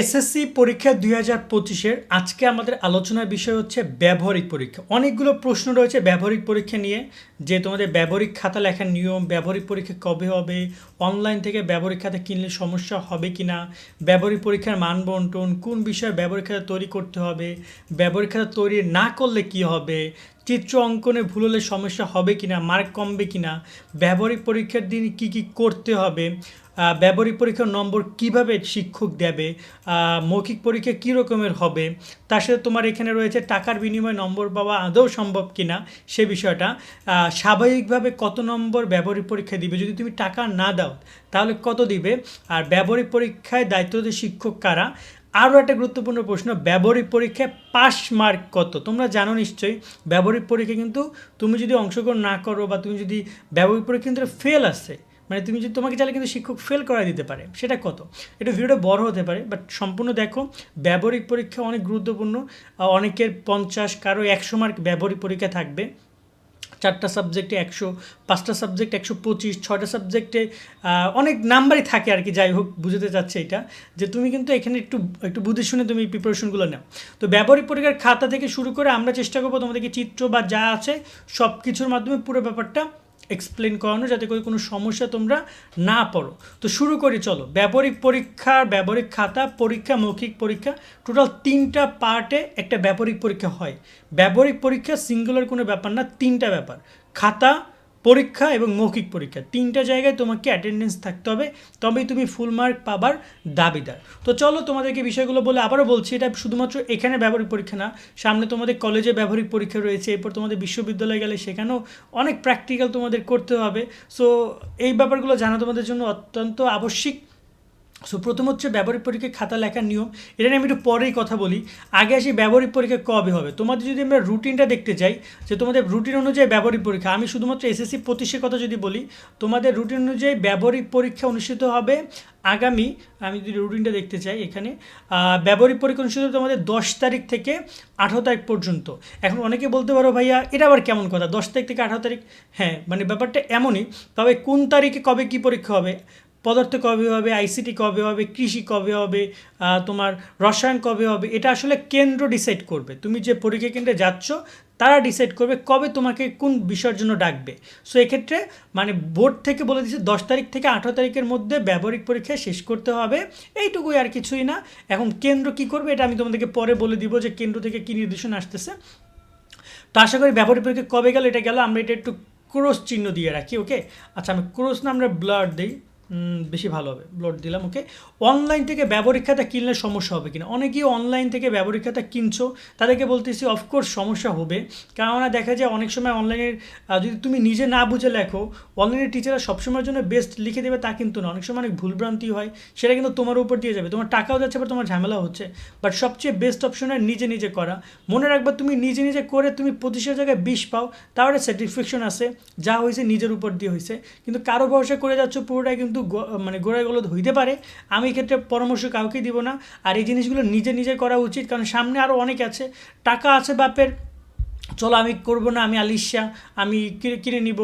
SSC পরীক্ষা দুই হাজার পঁচিশের আজকে আমাদের আলোচনার বিষয় হচ্ছে ব্যবহারিক পরীক্ষা। অনেকগুলো প্রশ্ন রয়েছে ব্যবহারিক পরীক্ষা নিয়ে, যে তোমাদের ব্যবহারিক খাতা লেখার নিয়ম, ব্যবহারিক পরীক্ষা কবে হবে অনলাইন থেকে ব্যবহারিক খাতা কিনলে সমস্যা হবে কি না ব্যবহারিক পরীক্ষার মান বন্টন, কোন বিষয়ে ব্যবহারিক খাতা তৈরি করতে হবে, ব্যবহারিক খাতা তৈরি না করলে কি হবে, চিত্র অঙ্কনে ভুল হলে সমস্যা হবে কি না মার্ক কমবে কি না ব্যবহারিক পরীক্ষার দিন কি কি করতে হবে ব্যবহারিক পরীক্ষার নম্বর কীভাবে শিক্ষক দেবে মৌখিক পরীক্ষা কী রকমের হবে, তার সাথে তোমার এখানে রয়েছে টাকার বিনিময়ে নম্বর পাওয়া আদৌ সম্ভব কিনা, সে বিষয়টা স্বাভাবিকভাবে কত নম্বর ব্যবহারিক পরীক্ষা দিবে, যদি তুমি টাকা না দাও, তাহলে কত দিবে, আর ব্যবহারিক পরীক্ষায় দায়িত্বরত শিক্ষক কারা, আরও একটা গুরুত্বপূর্ণ প্রশ্ন, ব্যবহারিক পরীক্ষায় পাস মার্ক কত, তোমরা জানো নিশ্চয়ই, ব্যবহারিক পরীক্ষা কিন্তু তুমি যদি অংশগ্রহণ না করো বা তুমি যদি ব্যবহারিক পরীক্ষা কিন্তু ফেল আসছে মানে তুমি যদি তোমাকে চাইলে কিন্তু শিক্ষক ফেল করা দিতে পারে, সেটা কত? এটা ভিডিওটা বড় হতে পারে বাট সম্পূর্ণ দেখো, ব্যবহারিক পরীক্ষা অনেক গুরুত্বপূর্ণ অনেকের পঞ্চাশ, কারও একশো মার্ক ব্যবহারিক পরীক্ষা থাকবে। চারটা সাবজেক্টে একশো, পাঁচটা সাবজেক্ট একশো পঁচিশ, ছয়টা সাবজেক্টে অনেক নাম্বারই থাকে আর কি যাই হোক, বুঝতে চাচ্ছে এটা, যে তুমি কিন্তু এখানে একটু একটু বুঝে শুনে তুমি প্রিপারেশনগুলো নাও। তো ব্যবহারিক পরীক্ষার খাতা থেকে শুরু করে আমরা চেষ্টা করব তোমাদেরকে চিত্র বা যা আছে সব কিছুর মাধ্যমে পুরো ব্যাপারটা এক্সপ্লেন করানো যাতে করে কোনো সমস্যা তোমরা না পড়ো। তো শুরু করি, চলো। ব্যবহারিক পরীক্ষার ব্যবহারিক খাতা, পরীক্ষা, মৌখিক পরীক্ষা টোটাল তিনটা পার্টে একটা ব্যবহারিক পরীক্ষা হয়। ব্যবহারিক পরীক্ষা সিঙ্গুলার কোনো ব্যাপার না, তিনটা ব্যাপার। খাতা পরীক্ষা এবং মৌখিক পরীক্ষা। তিনটা জায়গায় তোমাকে অ্যাটেন্ডেন্স থাকতে হবে, তবেই তুমি ফুল মার্ক পাবার দাবিদার। তো চলো তোমাদেরকে বিষয়গুলো বলে আবারও বলছি, এটা শুধুমাত্র এখানে ব্যবহারিক পরীক্ষা না, সামনে তোমাদের কলেজে ব্যবহারিক পরীক্ষা রয়েছে, এরপর তোমাদের বিশ্ববিদ্যালয়ে গেলে সেখানেও অনেক প্র্যাকটিক্যাল তোমাদের করতে হবে। সো এই ব্যাপারগুলো জানা তোমাদের জন্য অত্যন্ত আবশ্যিক। সো প্রথম হচ্ছে ব্যবহারিক পরীক্ষায় খাতা লেখার নিয়ম। এটা নিয়ে আমি একটু পরেই কথা বলি। আগে আসি ব্যবহারিক পরীক্ষা কবে হবে? তোমাদের যদি আমরা রুটিনটা দেখতে চাই, যে তোমাদের রুটিন অনুযায়ী ব্যবহারিক পরীক্ষা, আমি শুধুমাত্র এসএসসি পঁচিশের কথা যদি বলি, তোমাদের রুটিন অনুযায়ী ব্যবহারিক পরীক্ষা অনুষ্ঠিত হবে আগামী, আমি যদি রুটিনটা দেখতে চাই এখানে ব্যবহারিক পরীক্ষা অনুষ্ঠিত তোমাদের দশ তারিখ থেকে আঠারো তারিখ পর্যন্ত। এখন অনেকে বলতে পারো, ভাইয়া, এটা আবার কেমন কথা? দশ তারিখ থেকে আঠারো তারিখ? হ্যাঁ মানে ব্যাপারটা এমনই, তবে কোন তারিখে কবে কী পরীক্ষা হবে? পদার্থ কবে হবে আইসিটি কবে হবে, কৃষি কবে হবে তোমার রসায়ন কবে হবে, এটা আসলে কেন্দ্র ডিসাইড করবে। তুমি যে পরীক্ষা কেন্দ্রে যাচ্ছ, তারা ডিসাইড করবে কবে তোমাকে কোন বিষয়ের জন্য ডাকবে। সো এক্ষেত্রে মানে বোর্ড থেকে বলে দিচ্ছে দশ তারিখ থেকে আঠারো তারিখের মধ্যে ব্যবহারিক পরীক্ষা শেষ করতে হবে। এইটুকুই আর কিছুই না। এখন কেন্দ্র কি করবে, এটা আমি তোমাদেরকে পরে বলে দিব যে কেন্দ্র থেকে কী নির্দেশনা আসতেছে। তো আশা করি ব্যবহারিক পরীক্ষা কবে গেল, এটা গেল, আমরা এটা একটু ক্রোশ চিহ্ন দিয়ে রাখি ওকে আচ্ছা আমি ক্রোশ না, আমরা ব্লাড দিই। বেশি ভালো হবে। ব্লড দিলাম ওকে অনলাইন থেকে ব্যবহারিক খাতা কিনলে সমস্যা হবে কিনা? অনেকেই অনলাইন থেকে ব্যবহারিক খাতা কিনছো, তাদেরকে বলতেছি অফকোর্স সমস্যা হবে। কেননা দেখা যায় অনেক সময় অনলাইনের যদি তুমি নিজে না বুঝে লেখো অনলাইনের টিচাররা সবসময়ের জন্য বেস্ট লিখে দেবে তা কিন্তু না। অনেক সময় অনেক ভুলভ্রান্তি হয়, সেটা কিন্তু তোমার উপর দিয়ে যাবে। তোমার টাকাও যাচ্ছে বা তোমার ঝামেলা হচ্ছে। বাট সবচেয়ে বেস্ট অপশন হয় নিজে নিজে করা। মনে রাখবা, তুমি নিজে নিজে করে তুমি পঁচিশের জায়গায় বিশ পাও, তাহলে স্যাটিসফ্যাকশন আছে। যা হয়েছে নিজের উপর দিয়ে হয়েছে। কিন্তু কারও ভরসা করে যাচ্ছ, পুরোটাই কিন্তু মানে গোড়ায় গলদ হইতে পারে, আমি এক্ষেত্রে পরামর্শ কাউকে দিব না। আর এই জিনিসগুলো নিজে নিজে করা উচিত, কারণ সামনে আরও অনেক আছে। টাকা আছে বাপের চলো আমি করব না, আমি আলিশা, আমি কিনে নিব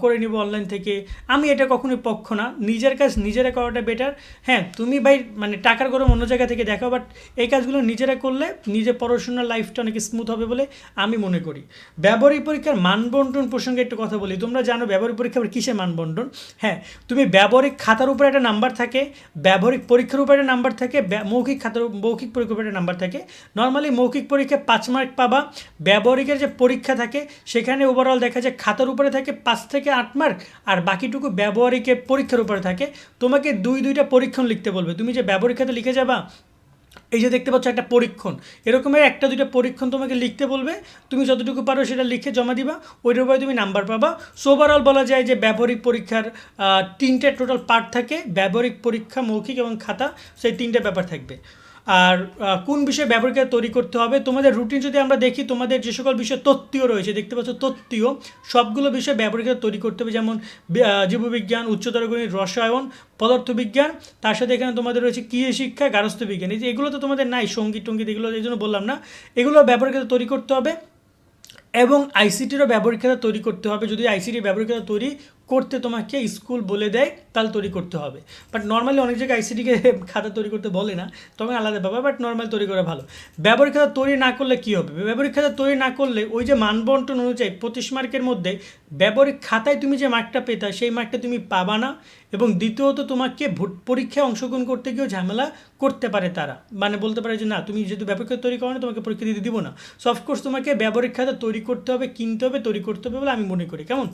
করে নিব অনলাইন থেকে। আমি এটা কখনোই পক্ষ না। নিজের কাজ নিজেরা করাটা বেটার হ্যাঁ তুমি ভাই মানে টাকার গরম অন্য জায়গা থেকে দেখো বাট এই কাজগুলো নিজেরা করলে নিজের পড়াশোনার লাইফটা অনেক স্মুথ হবে বলে আমি মনে করি। ব্যবহারিক পরীক্ষার মানবন্টন প্রসঙ্গে একটু কথা বলি। তোমরা জানো ব্যবহারিক পরীক্ষা কিসের মানবন্টন? হ্যাঁ তুমি ব্যবহারিক খাতার উপরে একটা নাম্বার থাকে, ব্যবহারিক পরীক্ষার উপরে একটা নাম্বার থাকে মৌখিক খাতার, মৌখিক পরীক্ষার উপরে একটা নাম্বার থাকে। নর্মালি মৌখিক পরীক্ষায় পাঁচ মার্ক পাবা। ব্যবহারিকের যে পরীক্ষা থাকে, সেখানে ওভারঅল দেখা যায় খাতার উপরে থাকে পাঁচ থেকে আট মার্ক আর বাকিটুকু ব্যবহারিকের পরীক্ষার উপরে থাকে। তোমাকে দুই দুইটা পরীক্ষণ লিখতে বলবে। তুমি যে ব্যবহারিক খাতে লিখে যাবা, এই যে দেখতে পাচ্ছ একটা পরীক্ষণ, এরকমের একটা দুইটা পরীক্ষণ তোমাকে লিখতে বলবে। তুমি যতটুকু পারো সেটা লিখে জমা দিবা, ওইটার উপরে তুমি নাম্বার পাবা। সো ওভারঅল বলা যায় যে ব্যবহারিক পরীক্ষার তিনটে টোটাল পার্ট থাকে, ব্যবহারিক পরীক্ষা, মৌখিক এবং খাতা, সেই তিনটে ব্যাপার থাকবে। আর কোন বিষয়ে ব্যবহারিক তৈরি করতে হবে? তোমাদের রুটিন যদি আমরা দেখি, তোমাদের যে সকল বিষয় তত্ত্বীয় রয়েছে, দেখতে পাচ্ছ তত্ত্বীয় সবগুলো বিষয়ে ব্যবহারিক তৈরি করতে হবে। যেমন জীববিজ্ঞান, উচ্চতর গণিত, রসায়ন, পদার্থবিজ্ঞান, তার সাথে এখানে তোমাদের রয়েছে কৃষি শিক্ষা গার্হস্থ্য বিজ্ঞান এই যে এগুলো তো তোমাদের নাই, সংগীত টঙ্গীত এগুলো, এই জন্য বললাম না। এগুলো ব্যবহারিক তৈরি করতে হবে এবং আইসিটিরও ব্যবহারিক খাতা তৈরি করতে হবে। যদি আইসিটি ব্যবহারিক খাতা তৈরি করতে তোমাকে স্কুল বলে দেয়, তাহলে তৈরি করতে হবে। বাট নর্মালি অনেক জায়গায় আইসিডিকে খাতা তৈরি করতে বলে না তখন আলাদা ব্যাপার বাট নর্মাল তৈরি করা ভালো। ব্যবহারিক খাতা তৈরি না করলে কী হবে? ব্যবহারিক খাতা তৈরি না করলে ওই যে মানবন্টন অনুযায়ী পঁচিশ মার্কের মধ্যে ব্যবহারিক খাতায় তুমি যে মার্কটা পেতা, সেই মার্কটা তুমি পাবা না, এবং দ্বিতীয়ত তোমাকে ভোট পরীক্ষায় অংশগ্রহণ করতে গিয়েও ঝামেলা করতে পারে তারা। মানে বলতে পারে যে, না, তুমি যেহেতু ব্যবহারিক তৈরি করো না তোমাকে পরীক্ষা দিতে দিব না। সো অফকোর্স তোমাকে ব্যবহারিক খাতা তৈরি করতে হবে, কিনতে হবে, তৈরি করতে হবে বলে আমি মনে করি। কেমন?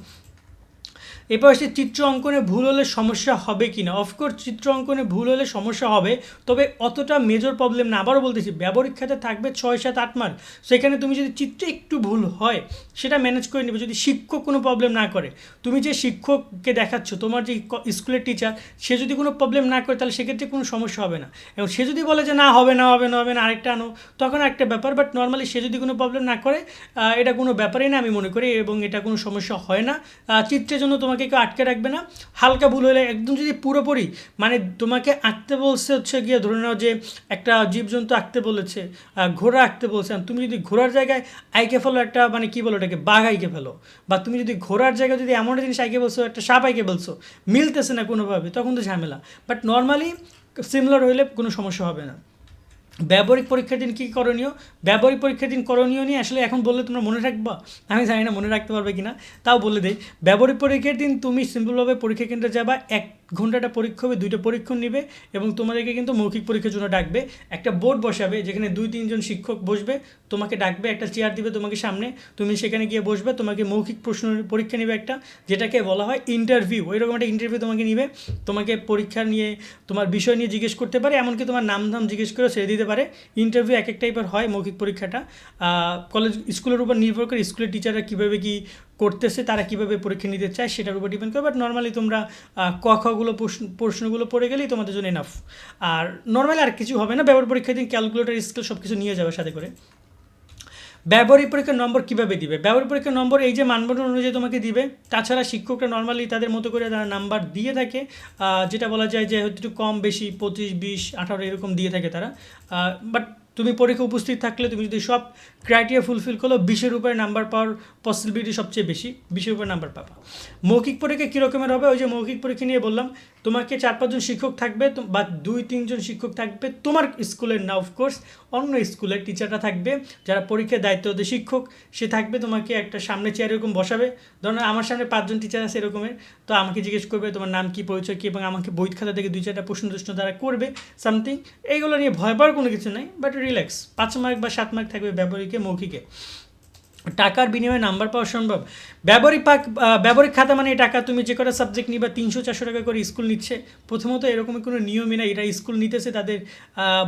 এরপর আসছে চিত্র অঙ্কনে ভুল হলে সমস্যা হবে কি না অফকোর্স চিত্র অঙ্কনে ভুল হলে সমস্যা হবে, তবে অতটা মেজর প্রবলেম না। আবারও বলতেছি ব্যবহারিক খাতে থাকবে ছয়, সাত, আট মার্ক। সেখানে তুমি যদি চিত্রে একটু ভুল হয়, সেটা ম্যানেজ করে নেবে। যদি শিক্ষক কোনো প্রবলেম না করে, তুমি যে শিক্ষককে দেখাচ্ছ, তোমার যে স্কুলের টিচার সে যদি কোনো প্রবলেম না করে, তাহলে সেক্ষেত্রে কোনো সমস্যা হবে না। এবং সে যদি বলে যে, না, হবে না হবে না হবে না, আরেকটা আনো, তখন একটা ব্যাপার। বাট নর্মালি সে যদি কোনো প্রবলেম না করে এটা কোনো ব্যাপারই না আমি মনে করি, এবং এটা কোনো সমস্যা হয় না। চিত্রের জন্য তোমাকে কেউ আটকে রাখবে না। হালকা ভুল হলে একদম যদি পুরোপুরি মানে তোমাকে আঁকতে বলছে হচ্ছে গিয়ে ধরে নাও যে একটা জীবজন্তু আঁকতে বলেছে ঘোড়া আঁকতে বলছে তুমি যদি ঘোড়ার জায়গায় আইকে ফেলো একটা মানে কী বলো এটাকে বাঘ আইকে ফেলো, বা তুমি যদি ঘোড়ার জায়গায় যদি এমন জিনিস আইকে বলছো, একটা সাপ আইকে বলছো, মিলতেছে না কোনোভাবে, তখন তো ঝামেলা। বাট নর্মালি সিমিলার হইলে কোনো সমস্যা হবে না। ব্যবহারিক পরীক্ষার দিন কী করণীয়? ব্যবহারিক পরীক্ষার দিন করণীয় নিয়ে আসলে এখন বললে তোমরা মনে রাখবা? আমি জানি না মনে রাখতে পারবে কি না তাও বলে দেয় ব্যবহারিক পরীক্ষার দিন তুমি সিম্পলভাবে পরীক্ষা কেন্দ্রে যাবা, এক ঘন্টাটা পরীক্ষা হবে, দুইটা পরীক্ষণ নিবে এবং তোমাদেরকে কিন্তু মৌখিক পরীক্ষার জন্য ডাকবে। একটা বোর্ড বসাবে যেখানে দুই, তিনজন শিক্ষক বসবে, তোমাকে ডাকবে, একটা চেয়ার দিবে তোমাকে সামনে, তুমি সেখানে গিয়ে বসবে, তোমাকে মৌখিক প্রশ্ন পরীক্ষা নেবে একটা, যেটাকে বলা হয় ইন্টারভিউ ওইরকম একটা ইন্টারভিউ তোমাকে নিবে। তোমাকে পরীক্ষা নিয়ে, তোমার বিষয় নিয়ে জিজ্ঞেস করতে পারে, এমনকি তোমার নাম, ধাম জিজ্ঞেস করে ছেড়ে দিতে পারে। ইন্টারভিউ এক এক টাইপের হয় মৌখিক পরীক্ষাটা। কলেজ স্কুলের উপর নির্ভর করে স্কুলের টিচাররা কীভাবে কি করতেছে, তারা কীভাবে পরীক্ষা নিতে চায় সেটার উপর ডিপেন্ড করে বাট নর্মালি তোমরা ক খগুলো প্রশ্ন, প্রশ্নগুলো পড়ে গেলেই তোমাদের জন্য এনাফ আর নর্মালি আর কিছু হবে না, ব্যবহার পরীক্ষার দিন ক্যালকুলেটর স্কেল সব কিছু নিয়ে যাবে সাথে করে। ব্যবহারিক পরীক্ষার নম্বর কীভাবে দিবে? ব্যবহারিক পরীক্ষার নম্বর এই যে মানবন্ধন অনুযায়ী তোমাকে দিবে, তাছাড়া শিক্ষকরা নর্মালি তাদের মতো করে তারা নাম্বার দিয়ে থাকে যেটা বলা যায় যে হয়তো একটু কম, বেশি, পঁচিশ, বিশ, আঠারো এরকম দিয়ে থাকে তারা বাট তুমি পরীক্ষা উপস্থিত থাকলে তুমি যদি সব ক্রাইটেরিয়া ফুলফিল করল বিশের উপরে নাম্বার পাওয়ার পসিবিলিটি সবচেয়ে বেশি, বিশের উপরে নাম্বার পাবা। মৌখিক পরীক্ষা কীরকমের হবে? ওই যে মৌখিক পরীক্ষা নিয়ে বললাম তোমাকে চার পাঁচজন শিক্ষক থাকবে বা দুই, তিনজন শিক্ষক থাকবে, তোমার স্কুলের না অফকোর্স অন্য স্কুলের টিচাররা থাকবে, যারা পরীক্ষার দায়িত্ব দেয় শিক্ষক, সে থাকবে তোমাকে একটা সামনে চেয়ার এরকম বসাবে। ধরুন আমার সামনে পাঁচজন টিচার আছে এরকমের, তো আমাকে জিজ্ঞেস করবে তোমার নাম কি, পরিচয় কি এবং আমাকে বই খাতা থেকে দুই, চারটা প্রশ্ন টশ্ন তারা করবে সামথিং এইগুলো নিয়ে ভয় পাওয়ার কোনো কিছু নাই বাট রিল্যাক্স পাঁচ মার্ক বা সাত মার্ক থাকবে ব্যবহারিকে, মৌখিকে। টাকার বিনিময়ে নাম্বার পাওয়া সম্ভব? ব্যবহারিক পাক ব্যবহারিক খাতা মানে টাকা তুমি যে কটা সাবজেক্ট নিবা, তিনশো, চারশো টাকা করে স্কুল নিচ্ছে। প্রথমত এরকম কোনো নিয়মই না এটা স্কুল নিতেছে, তাদের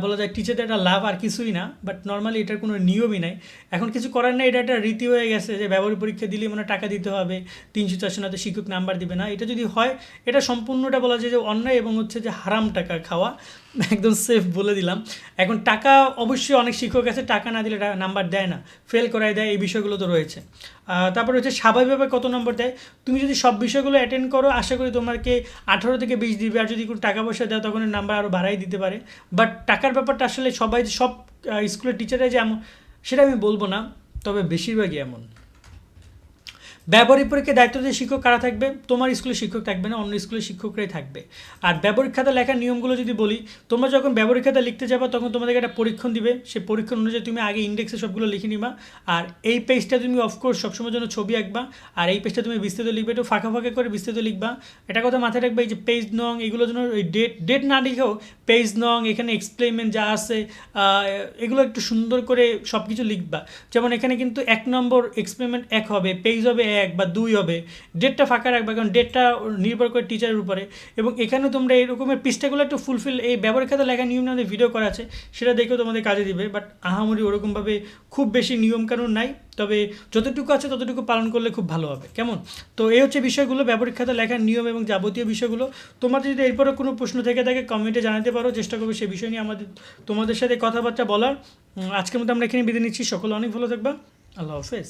বলা যায় টিচারদের একটা লাভ আর কিছুই না বাট নর্মালি এটার কোনো নিয়মই নাই। এখন কিছু করার নেই, এটা একটা রীতি হয়ে গেছে যে ব্যবহারিক পরীক্ষা দিলে মানে টাকা দিতে হবে, তিনশো, চারশো না তো শিক্ষক নাম্বার দিবে না। এটা যদি হয়, এটা সম্পূর্ণটা বলা যায় যে অন্যায় এবং হচ্ছে যে হারাম টাকা খাওয়া। একদম সেফ বলে দিলাম। এখন টাকা অবশ্যই অনেক শিক্ষক আছে, টাকা না দিলে নাম্বার দেয় না ফেল করায় দেয়, এই বিষয়গুলো তো রয়েছে। তারপরে হচ্ছে স্বাভাবিকভাবে কত নম্বর দেয়? তুমি যদি সব বিষয়গুলো অ্যাটেন্ড করো, আশা করি তোমাকে আঠারো থেকে বিশ দিবে, আর যদি কোনো টাকা পয়সা দেয় তখন নাম্বার আরও বাড়াই দিতে পারে। বাট টাকার ব্যাপারটা আসলে সবাই, সব স্কুলের টিচাররা যে এমন সেটা আমি বলব না, তবে বেশিরভাগই এমন। ব্যবহারিক পরীক্ষায় দায়িত্ব দিয়ে শিক্ষক কারা থাকবে? তোমার স্কুলের শিক্ষক থাকবে না, অন্য স্কুলের শিক্ষকরাই থাকবে। আর ব্যবহারিক খাতা লেখার নিয়মগুলো যদি বলি, তোমরা যখন ব্যবহারিক খাতা লিখতে যাবে, তখন তোমাদেরকে একটা পরীক্ষণ দিবে। সেই পরীক্ষণ অনুযায়ী তুমি আগে ইন্ডেক্সে সবগুলো লিখে নিবা। আর এই পেজটা তুমি অফকোর্স সবসময় জন্য ছবি আঁকবা। আর এই পেজটা তুমি বিস্তৃত লিখবে, একটু ফাঁকা ফাঁকা করে বিস্তৃত লিখবা। এটা কথা মাথায় রাখবে, এই যে পেজ নং এগুলোর জন্য ওই ডেট ডেট না লিখেও পেজ নং, এখানে এক্সপ্লেমেন্ট যা আছে এগুলো একটু সুন্দর করে সব কিছু লিখবা। যেমন এখানে কিন্তু এক নম্বর এক্সপেরিমেন্ট এক হবে পেজ হবে এক বা দুই হবে ডেটটা ফাঁকা রাখবে, কারণ ডেটটা নির্ভর করে টিচারের উপরে। এবং এখানে তোমরা এরকমের পৃষ্ঠাগুলো একটু ফুলফিল এই ব্যবহারিক খাতা লেখা নিয়ম আমাদের ভিডিও করা আছে, সেটা দেখেও তোমাদের কাজে দিবে। বাট আহামরি ওরকমভাবে খুব বেশি নিয়মকানুন নাই, তবে যতটুকু আছে ততটুকু পালন করলে খুব ভালো হবে। কেমন? তো এই হচ্ছে বিষয়গুলো ব্যবহারিক খাতা লেখার নিয়ম এবং যাবতীয় বিষয়গুলো। তোমাদের যদি এরপরে কোনো প্রশ্ন থেকে থাকে কমেন্টে জানাতে পারো, চেষ্টা করব সেই বিষয় নিয়ে আমাদের, তোমাদের সাথে কথাবার্তা বলার। আজকের মতো আমরা এখানে বিদায় নিচ্ছি, সকলে অনেক ভালো থাকবা। আল্লাহ হাফেজ।